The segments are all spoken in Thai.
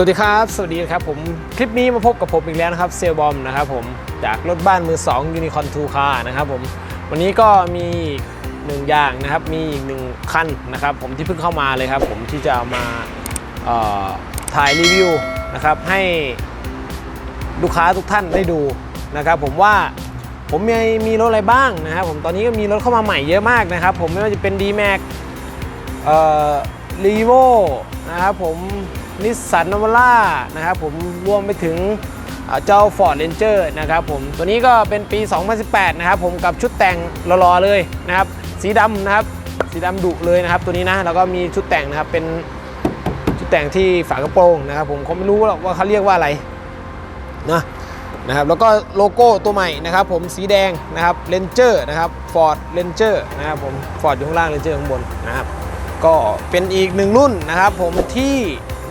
สวัสดีครับ สวัสดีครับผม คลิปนี้มาพบกับผมอีกแล้วนะครับเซลบอมนะครับผมจากรถบ้านมือ2 Unicorn 2 Car นะครับผมวันนี้ก็มีอีกหนึ่งอย่างนะครับมีอีกหนึ่งคันนะครับผมที่เพิ่งเข้ามาเลยครับผมที่จะามาถ่ายรีวิวนะครับให้ลูกค้าทุกท่านได้ดูนะครับผมว่าผมมีมีรถอะไรบ้างนะครับผมตอนนี้ก็มีรถเข้ามาใหม่เยอะมากนะครับผมไม่ว่าจะเป็น d m a x เอ่อรีโวนะครับผม นิสสันนวาร่านะครับผมรวมไปถึงเอ่อเจ้า Ford Ranger นะครับผมตัวนี้ก็เป็นปี 2018 นะครับผมกับชุดแต่งหล่อๆเลยนะครับ สีดำนะครับ สีดำดุเลยนะครับ ตัวนี้นะแล้วก็มีชุดแต่งนะครับเป็นชุดแต่งที่ฝากระโปรงนะครับ ผมเขาไม่รู้หรอกว่าเขาเรียกว่าอะไรนะนะครับแล้วก็โลโก้ตัวใหม่นะครับ ผมสีแดงนะครับ Ranger นะครับ Ford Ranger นะครับผม Ford อยู่ข้างล่าง Ranger ข้างบนนะครับก็เป็นอีกหนึ่งรุ่นนะครับ ผมที่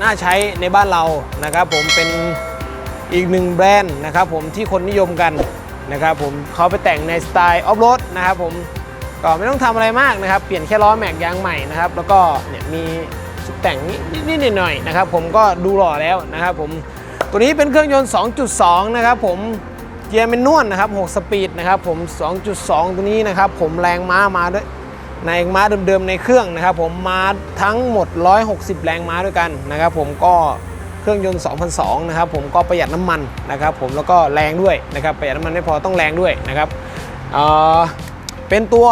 น่าใช้ในบ้านเรานะครับผมเป็นอีกหนึ่งแบรนด์นะครับผมที่คนนิยมกันนะครับผมเขาไปแต่งในสไตล์ออฟโรดนะครับผมก็ไม่ต้องทำอะไรมากนะครับ เปลี่ยนแค่ล้อแม็กยางใหม่นะครับ แล้วก็เนี่ยมีชุดแต่งนิดๆหน่อยๆนะครับ ผมก็ดูหล่อแล้วนะครับผมตัวนี้เป็นเครื่องยนต์ 2.2 นะครับผมเกียร์เป็นนวลนะครับ 6 สปีดนะครับผม 2.2 ตัวนี้นะครับผมแรงม้ามาด้วย ในม้าเดิมๆในเครื่องนะครับผมม้าทั้งหมด 160 แรงม้าด้วยกันนะครับผมก็เครื่องยนต์ 2002 นะครับผมก็ประหยัดน้ำมันนะครับผมแล้วก็แรงด้วยนะครับประหยัดน้ำมันไม่พอต้องแรงด้วยนะครับเเป็นตัว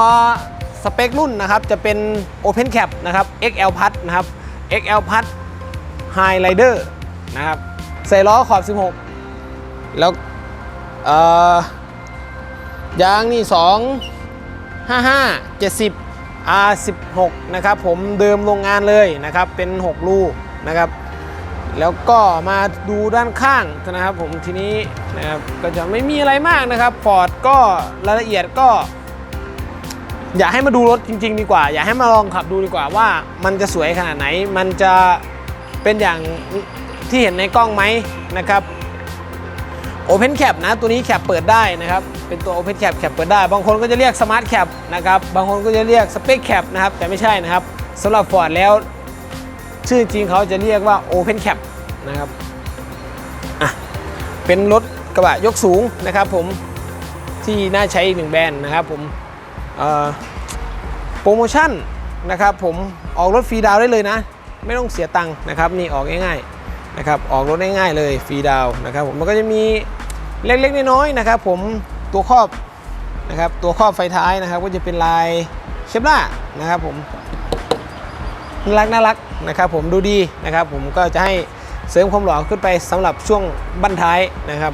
สเปครุ่นนะครับจะเป็น Open Cap นะครับ XL Plus นะครับ XL Plus High Rider นะครับใส่ล้อขอบ 16 แล้วเอ่อยางนี่ 2 55 70 R16 นะครับผมเดิมโรงงานเลยนะครับเป็น 6 ลูกนะครับ แล้วก็มาดูด้านข้างนะครับผมทีนี้นะครับก็จะไม่มีอะไรมากนะครับฟอร์ดก็รายละเอียดก็ อยากให้มาดูรถจริง ๆ ดีกว่า อยากให้มาลองขับดูดีกว่าว่ามันจะสวยขนาดไหน มันจะเป็นอย่างที่เห็นในกล้องไหมนะครับ Open Cap นะตัวนี้แคปเปิดได้นะครับ เป็นตัว Open Cap แคปเปิดได้ บางคนก็จะเรียก Smart Cap นะครับ บางคนก็จะเรียก Spec Cap นะครับ แต่ไม่ใช่นะครับสำหรับ Ford แล้ว ชื่อจริงเขาจะเรียกว่า Open Cap นะครับอะเป็นรถกระบะยกสูงนะครับผมที่น่าใช้อีกหนึ่งแบรนด์นะครับผมโปรโมชั่นนะครับผมออกรถฟรีดาวได้เลยนะ ไม่ต้องเสียตังค์นะครับนี่ออกง่ายๆนะครับออกรถง่ายๆเลยฟรีดาวนะครับผมมันก็จะมีเล็กๆน้อยๆนะครับผม ตัวครอบนะครับตัวครอบไฟท้ายนะครับ ก็จะเป็นลายเชฟล่านะครับผมน่ารักน่ารักนะครับ ผมดูดีนะครับผมก็จะให้เสริมความหล่อขึ้นไปสำหรับช่วงบั้นท้ายนะครับ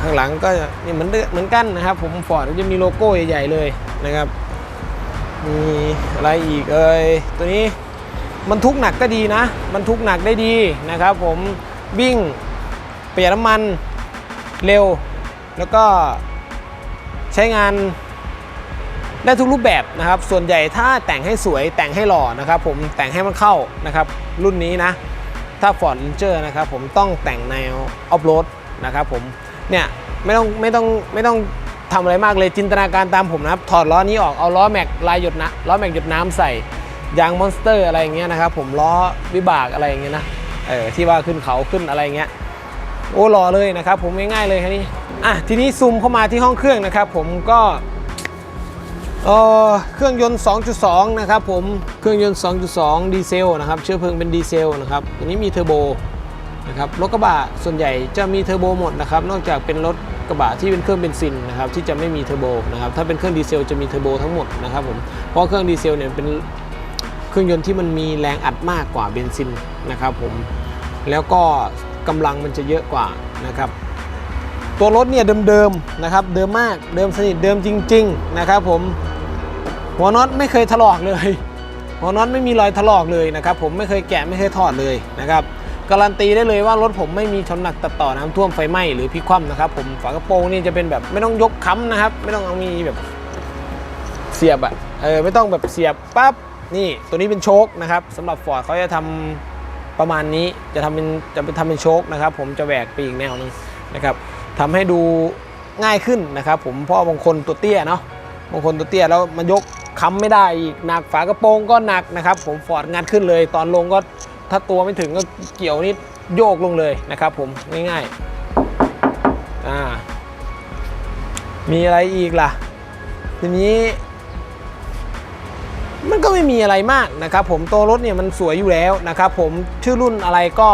ข้างหลังก็นี่เหมือนเหมือนกันนะครับ ผมฟอร์ดก็จะมีโลโก้ใหญ่ๆเลยนะครับมีอะไรอีกเอ่ยตัวนี้บรรทุกหนักก็ดีนะบรรทุกหนักได้ดีนะครับ ผมวิ่งประหยัดน้ำมันเร็ว แล้วก็ใช้งานได้ทุกรูปแบบนะครับ ส่วนใหญ่ถ้าแต่งให้สวยแต่งให้หล่อนะครับ ผมแต่งให้มันเข้านะครับ รุ่นนี้นะ ถ้า Ford Ranger นะครับ ผมต้องแต่งแนวออฟโรดนะครับ ผมเนี่ยไม่ต้องไม่ต้องไม่ต้องทำอะไรมากเลยจินตนาการตามผมนะครับ ถอดล้อนี้ออกเอาล้อแม็กลายหยดนะล้อแม็กหยดน้ำใส่ยางมอนสเตอร์อะไรอย่างเงี้ยนะครับ ผมล้อวิบากอะไรอย่างเงี้ยนะเออที่ว่าขึ้นเขาขึ้นอะไรอย่างเงี้ยโอ้รอเลยนะครับ ผมง่ายๆเลยครับนี่ อะทีนี้ซูมเข้ามาที่ห้องเครื่องนะครับ ผมก็เออเครื่องยนต์ 2.2 นะครับ ผมเครื่องยนต์ 2.2 ดีเซลนะครับเชื้อเพลิงเป็นดีเซลนะครับตัวนี้มีเทอร์โบนะครับรถกระบะส่วนใหญ่จะมีเทอร์โบหมดนะครับนอกจากเป็นรถกระบะที่เป็นเครื่องเบนซินนะครับที่จะไม่มีเทอร์โบนะครับถ้าเป็นเครื่องดีเซลจะมีเทอร์โบทั้งหมดนะครับผมเพราะเครื่องดีเซลเนี่ยเป็นเครื่องยนต์ที่มันมีแรงอัดมากกว่าเบนซินนะครับผมแล้วก็กำลังมันจะเยอะกว่านะครับ ตัวรถเนี่ยเดิมๆนะครับเดิมมากเดิมสนิทเดิมจริง ๆ นะครับผมหัวน็อตไม่เคยถลอกเลย หัวน็อตไม่มีรอยถลอกเลยนะครับผมไม่เคยแกะไม่เคยถอดเลยนะครับการันตีได้เลยว่ารถผมไม่มีชนหนักตัดต่อน้ำท่วมไฟไหม้หรือพลิกคว่ำนะครับผมฝากระโปรงนี่จะเป็นแบบไม่ต้องยกค้ำนะครับ ไม่ต้องเอามีแบบเสียบอะเออไม่ต้องแบบเสียบปั๊บนี่ตัวนี้เป็นโชคนะครับสำหรับฟอร์ดเขาจะทำประมาณนี้จะทำเป็นจะเป็นทำเป็นโชคนะครับ ผมจะแหวกไปอีกแนวนึงนะครับ ทำให้ดูง่ายขึ้นนะครับ ผมเพราะบางคนตัวเตี้ยเนาะบางคนตัวเตี้ยแล้วมันยกค้ำไม่ได้อีกหนักฝากระโปรงก็หนักนะครับ ผมฟอร์ดงัดขึ้นเลย ตอนลงก็ถ้าตัวไม่ถึงก็เกี่ยวนี่โยกลงเลยนะครับ ผมง่ายๆอ่ามีอะไรอีกล่ะ ทีนี้มันก็ไม่มีอะไรมากนะครับผมตัวรถเนี่ยมันสวยอยู่แล้วนะครับผมชื่อรุ่นอะไรก็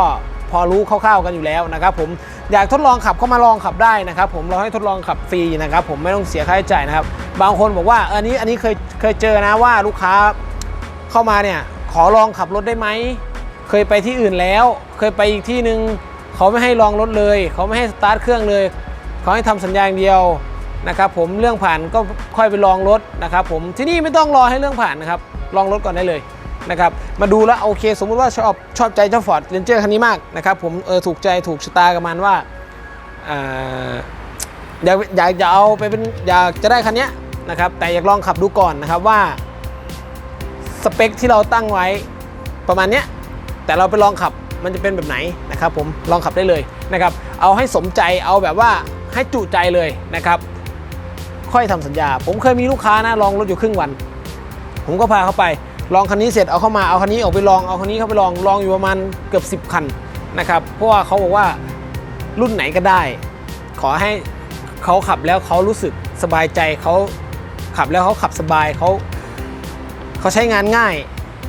พอรู้คร่าวๆกันอยู่แล้วนะครับผม อยากทดลองขับเข้ามาลองขับได้นะครับผมเราให้ทดลองขับฟรีนะครับผมไม่ต้องเสียค่าใช้จ่ายนะครับบางคนบอกว่าอันนี้อันนี้เคยเคยเจอนะว่าลูกค้าเข้ามาเนี่ยขอลองขับรถได้ไหมเคยไปที่อื่นแล้ว เคยไปอีกที่หนึ่งเขาไม่ให้ลองรถเลยเขาไม่ให้สตาร์ทเครื่องเลยเขาให้ทำสัญญาอย่างเดียวนะครับผมเรื่องผ่านก็ค่อยไปลองรถนะครับผมที่นี่ไม่ต้องรอให้เรื่องผ่านนะครับลองรถก่อนได้เลย นะครับมาดูแล้วโอเค สมมุติว่าชอบชอบใจเจ้าฟอร์ดเรนเจอร์คันนี้มากนะครับผมเออถูกใจถูกชะตากับมันว่าอยากอยากจะเอาไปเป็นอยากจะได้คันนี้นะครับแต่อยากลองขับดูก่อนนะครับว่าสเปคที่เราตั้งไว้ประมาณนี้แต่เราไปลองขับมันจะเป็นแบบไหนนะครับผมลองขับได้เลยนะครับเอาให้สมใจเอาแบบว่าให้จุใจเลยนะครับค่อยทำสัญญา ผมเคยมีลูกค้านะลองรถอยู่ครึ่งวัน ผมก็พาเขาไป ลองคันนี้เสร็จเอาเข้ามาเอาคันนี้ออกไปลองเอาคันนี้เข้าไปลองลองอยู่ประมาณเกือบ 10 คันนะครับเพราะว่าเขาบอกว่ารุ่นไหนก็ได้ ขอให้เขาขับแล้วเขารู้สึกสบายใจเขาขับแล้วเขาขับสบายเขาเขาใช้งานง่าย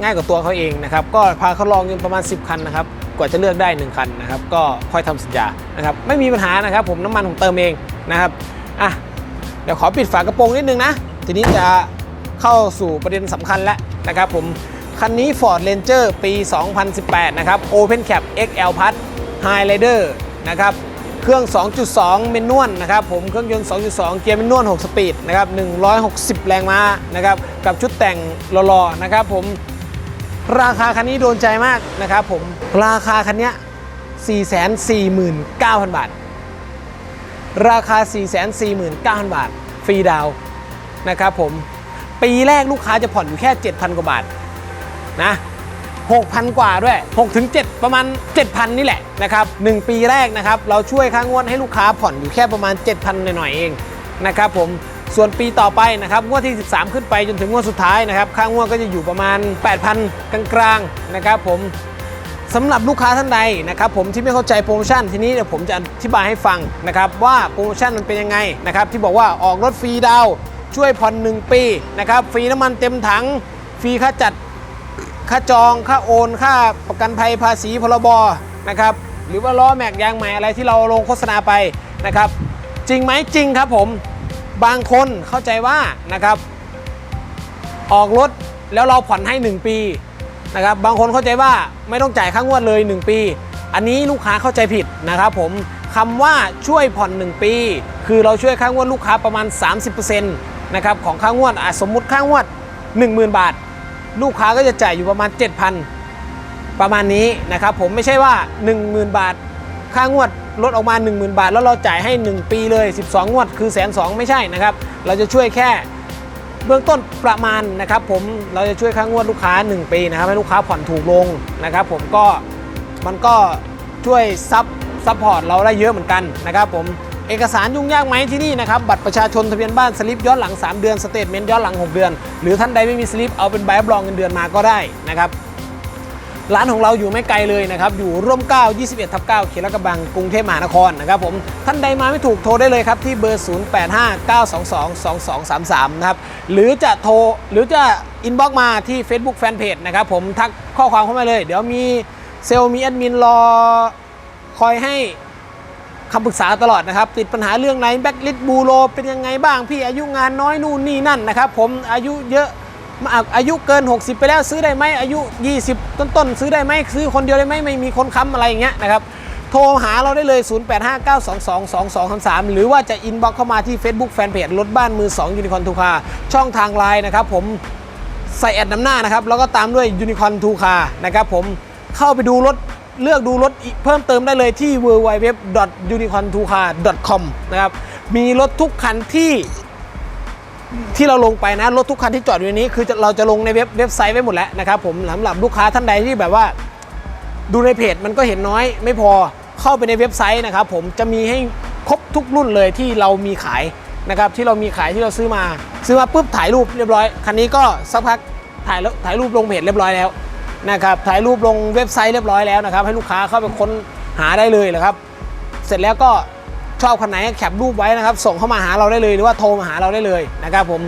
ง่ายกว่าตัวเขาเองนะครับก็พาเขาลองจนประมาณ 10 คันนะครับกว่าจะเลือกได้ 1 คันนะครับก็ค่อยทำสัญญานะครับไม่มีปัญหานะครับ ผมน้ำมันผมเติมเองนะครับอะเดี๋ยวขอปิดฝากระโปรงนิดนึงนะ ทีนี้จะเข้าสู่ประเด็นสำคัญแล้ว นะครับผม คันนี้ Ford Ranger ปี 2018 นะครับ Open Cap XL Plus Highlander นะครับ เครื่อง 2.2 เมนนวลนะครับผม เครื่องยนต์ 2.2 เกียร์เมนนวล 6 สปีดนะครับ 160 แรงม้านะครับ กับชุดแต่งหล่อๆ นะครับผม ราคาคันนี้โดนใจมากนะครับผม ราคาคันนี้ 449,000 บาท ราคา 449,000 บาท ฟรีดาวนะครับผม ปีแรกลูกค้าจะผ่อนอยู่แค่ 7,000 กว่าบาทนะ6,000 กว่าด้วย6ถึง7ประมาณ 7,000 นี่แหละนะครับ1ปีแรกนะครับเราช่วยค่างวดให้ลูกค้าผ่อนอยู่แค่ประมาณ 7,000 หน่อยๆเองนะครับผมส่วนปีต่อไปนะครับงวดที่ 13 ขึ้นไปจนถึงงวดสุดท้ายนะครับค่างวดก็จะอยู่ประมาณ 8,000 กลางๆนะครับผมสำหรับลูกค้าท่านใดนะครับผมที่ไม่เข้าใจโปรโมชั่นทีนี้เดี๋ยวผมจะอธิบายให้ฟังนะครับว่าโปรโมชั่นมันเป็นยังไงนะครับที่บอกว่าออกรถฟรีดาว ช่วยผ่อน1ปีนะครับฟรีน้ำมันเต็มถังฟรีค่าจัดค่าจองค่าโอน ค่าประกันภัยภาษีพรบนะครับหรือว่าล้อแม็กยางใหม่อะไรที่เราลงโฆษณาไปนะครับ จริงไหมจริงครับผมบางคนเข้าใจว่านะครับ ออกรถแล้วเราผ่อนให้ 1 ปีนะครับบางคนเข้าใจว่าไม่ต้องจ่ายค่างวดเลย 1 ปี อันนี้ลูกค้าเข้าใจผิดนะครับผมคำว่าช่วยผ่อน 1 ปี คือเราช่วยค่างวดลูกค้าประมาณ 30%น นะครับของค่างวดอะสมมุติค่างวด 10,000 บาท ลูกค้าก็จะจ่ายอยู่ประมาณ 7,000 ประมาณนี้นะครับผมไม่ใช่ว่า 10,000 บาท ค่างวดลดออกมา 10,000 บาท แล้วเราจ่ายให้ 1 ปีเลย 12 งวดคือแสนสองไม่ใช่นะครับ เราจะช่วยแค่เบื้องต้นประมาณนะครับผมเราจะช่วยค่างวดลูกค้า 1 ปีนะครับให้ลูกค้าผ่อนถูกลงนะครับ ผมก็มันก็ช่วยซับซัพพอร์ตเราได้เยอะเหมือนกันนะครับผม เอกสารยุ่งยากไหมที่นี่นะครับ บัตรประชาชนทะเบียนบ้านสลิปย้อนหลัง 3 เดือนสเตทเมนต์ย้อนหลัง 6 เดือน หรือท่านใดไม่มีสลิปเอาเป็นใบรับรองเงินเดือนมาก็ได้นะครับร้านของเราอยู่ไม่ไกลเลยนะครับ อยู่ร่วม 9 21ทับ9เขตลาดกระบังกรุงเทพมหานครนะครับผมท่านใดมาไม่ถูกโทรได้เลยครับ ที่เบอร์ 0859222233 นะครับ หรือจะโทรหรือจะอินบ็อกมาที่ Facebook Fanpage นะครับผมทักข้อความเข้ามาเลย เดี๋ยวมีเซลล์มีแอดมินรอคอยให้ คำปรึกษาตลอดนะครับ ติดปัญหาเรื่องไหนแบ็กลิสบูโรเป็นยังไงบ้างพี่อายุงานน้อยนู่นนี่นั่นนะครับผมอายุเยอะมาอายุเกิน 60 ไปแล้วซื้อได้ไหมอายุ 20 ต้นๆ ซื้อได้ไหมซื้อคนเดียวได้ไหมไม่มีคนค้ำอะไรอย่างเงี้ยนะครับโทรหาเราได้เลย 0859222233 หรือว่าจะอินบ็อกเข้ามาที่ Facebook Fanpage รถบ้านมือ 2 ยูนิคอนทูคาช่องทางไลน์นะครับผมใส่แอดนำหน้านะครับ แล้วก็ตามด้วยยูนิคอนทูคานะครับผมเข้าไปดูรถ เลือกดูรถเพิ่มเติมได้เลยที่ www.unicorntucar.com นะครับ มีรถทุกคันที่ที่เราลงไปนะ รถทุกคันที่จอดอยู่นนี้ คือเราจะลงในเว็บเว็บไซต์ไว้หมดแล้วนะครับผมสำหรับลูกค้าท่านใดที่แบบว่า ดูในเพจมันก็เห็นน้อย ไม่พอเข้าไปในเว็บไซต์นะครับผมจะมีให้ครบทุกรุ่นเลยที่เรามีขายนะครับที่เรามีขายที่เราซื้อมา ซื้อมาปุ๊บถ่ายรูปเรียบร้อย คันนี้ก็สักพักถ่ายแล้วถ่ายรูปลงเพจเรียบร้อยแล้ว นะครับถ่ายรูปลงเว็บไซต์เรียบร้อยแล้วนะครับ ให้ลูกค้าเข้าไปค้นหาได้เลยนะครับ เสร็จแล้วก็ชอบคันไหนแคปรูปไว้นะครับ ส่งเข้ามาหาเราได้เลยหรือว่าโทรมาหาเราได้เลยนะครับผม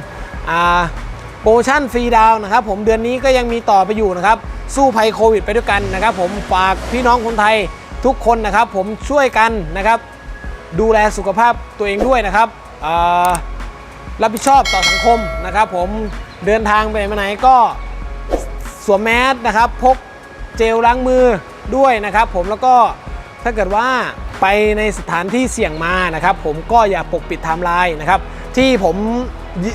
โปรโมชั่นฟรีดาวนะครับ ผมเดือนนี้ก็ยังมีต่อไปอยู่นะครับ สู้ภัยโควิดไปด้วยกันนะครับ ผมฝากพี่น้องคนไทยทุกคนนะครับ ผมช่วยกันนะครับ ดูแลสุขภาพตัวเองด้วยนะครับรับผิดชอบต่อสังคมนะครับ ผมเดินทางไปไหนมาไหนก็ วมแมสนะครับ พกเจลล้างมือด้วยนะครับ ผมแล้วก็ถ้าเกิดว่าไปในสถานที่เสี่ยงมานะครับ ผมก็อย่าปกปิดไทม์ไลน์นะครับ ที่ผม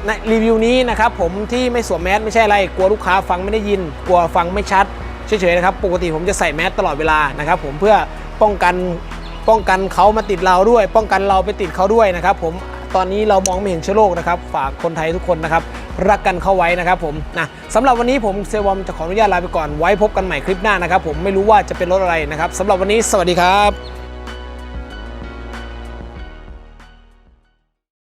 ในรีวิวนี้นะครับ ผมที่ไม่สวมแมสไม่ใช่อะไรกลัวลูกค้าฟังไม่ได้ยิน กลัวฟังไม่ชัดเฉยๆนะครับ ปกติผมจะใส่แมสตลอดเวลานะครับ ผมเพื่อป้องกันป้องกันเขามาติดเราด้วย ป้องกันเราไปติดเขาด้วยนะครับ ผมตอนนี้เรามองไม่เห็นเชื้อโรคนะครับ ฝากคนไทยทุกคนนะครับ รักกันเข้าไว้นะครับผมนะสำหรับวันนี้ผมเซวอมจะขออนุญาตลาไปก่อนไว้พบกันใหม่คลิปหน้านะครับผมไม่รู้ว่าจะเป็นรถอะไรนะครับสำหรับวันนี้สวัสดีครับ